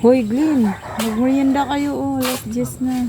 Hoy, Glenn. Magmerienda kayo, oh. Last just na.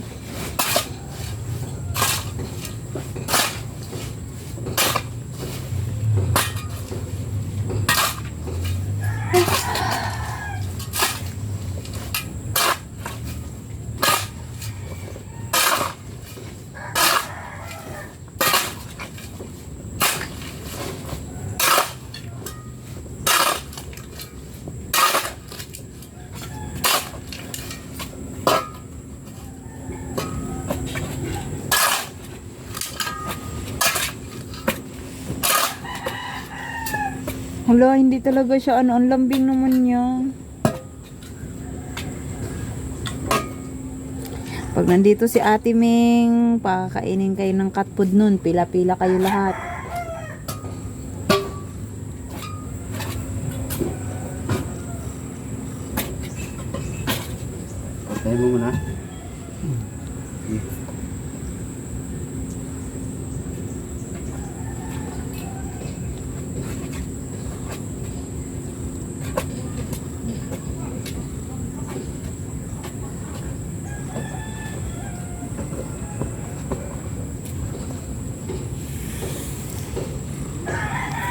Hala, hindi talaga siya ano. Ang lambing naman niya. Pag nandito si Ate Ming, pakakainin kayo ng cat food nun. Pila-pila kayo lahat. Tayo mo muna.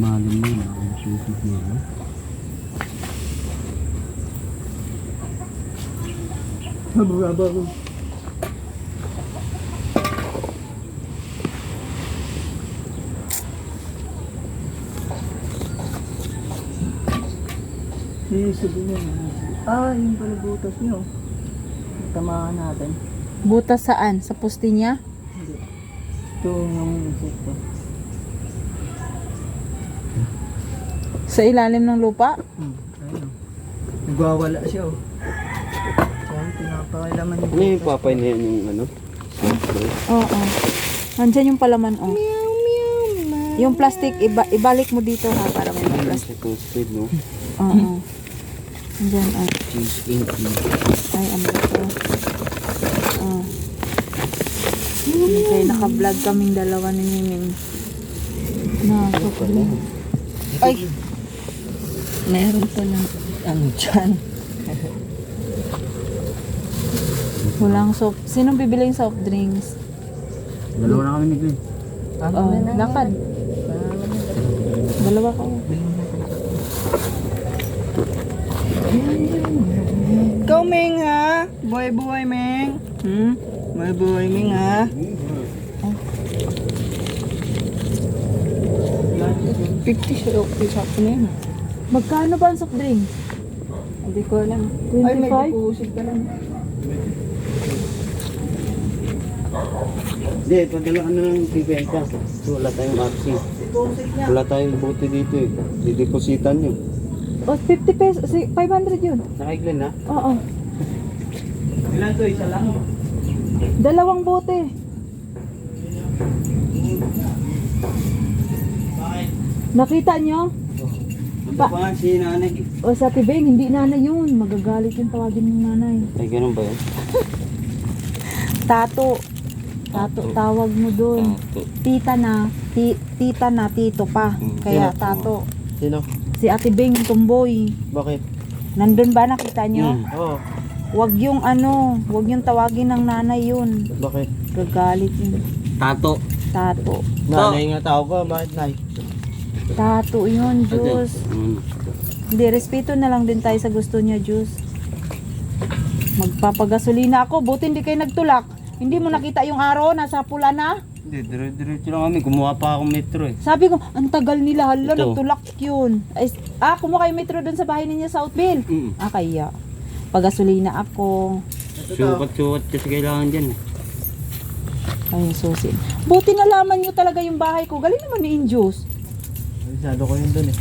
Malim na yun. No? Mababa ko. Eh, sabi niya. Ah, yung pala butas niyo. Tamaan natin. Butas saan? Sa pusti niya? Hindi. Ito yung insekto. Sa ilalim ng lupa? Hmm, ayun. Nagwawala siya oh. Saan pinapakailaman yung Ano yung papay na yan yung ano? Soft ball? Oo. Nandyan yung palaman, oh. Yung plastic, iba, ibalik mo dito ha, para may Ano plastic. sa toasted, no? Oo. Nandyan, ah. Cheese ink. Ay, ano ba ito? Oh. Okay, naka-vlog kaming dalawa ni Miming. Na, so, Ay! Meron pa lang ano dyan. Walang soft. Sinong bibiling soft drinks? Dalawa na kami ni Glenn. Oh, lakad. Dalawa ka. Ikaw, Ming, ha? Boy, boy, Ming. Hmm? Boy, boy, Ming, ha? Fifty siya, okay sa akin na yun. Magkano ba ang soft drinks? Hindi ko alam. 25? Ay, may deposit ka lang. Hindi, padala ka na ng bibenta. So, wala tayong option. Wala tayong buti dito eh. Didepositan nyo. O, 50 pesos. si- 500 yun. Nakay Glenn, ha? Oo. Ilan to? Isa lang. Dalawang bote. Nakita nyo? Ano Pa- nga si nanay? O sa tibeng, hindi nanay yun. Magagalit yung tawagin ng nanay. Ay, ganun ba yun? Tato. Tato, tawag mo dun. Tato. Tita na, ti, tita na, tito pa. Hmm. Kaya Sino? tato. Sino? Si Ate Bing, tumboy. Bakit? Nandun ba nakita nyo? Hmm. Oo. Wag yung ano, wag yung tawagin ng nanay yun. Bakit? Gagalit yun. Tato. Tato. Nanay nga tao ko. Bakit nay? Tato yun, Diyos. Hindi, respeto na lang din tayo sa gusto niya, Diyos. Magpapagasolina ako. Buti hindi kayo nagtulak. Hindi mo nakita yung araw, nasa pula na. Hindi, dire-diretso lang kami. Kumuha pa akong metro eh. Sabi ko, ang tagal nila. Hala, Ito. nagtulak yun. Ay, ah, kumuha kayo metro doon sa bahay ninyo Southville. Mm. Ah, kaya. Pagasolina ako. Sukat-sukat kasi kailangan dyan. eh. Ay, susin. Buti nalaman nyo talaga yung bahay ko. Galing naman ni Injus. Masyado ko yun dun eh.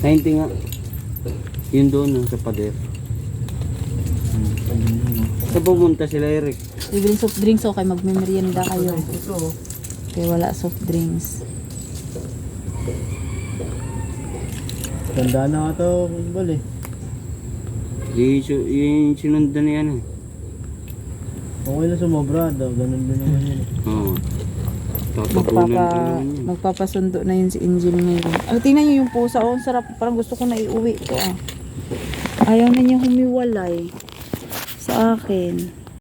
90 nga. Yun doon ah, sa pader. Sa pumunta sila Eric. Bibili soft drinks okay, magmemerienda kayo. Ito oh. Kaya wala soft drinks. Tanda na nga to, bal eh. Yung, su- yung sinundan na yan eh. Okay na sumobra daw, ganun din naman yun eh. Oo. Magpapa, magpapasundo na yun si ngayon. Ah, tingnan nyo yung pusa. Oh, ang sarap. Parang gusto ko na iuwi ito ah. Ayaw na niya humiwalay sa akin.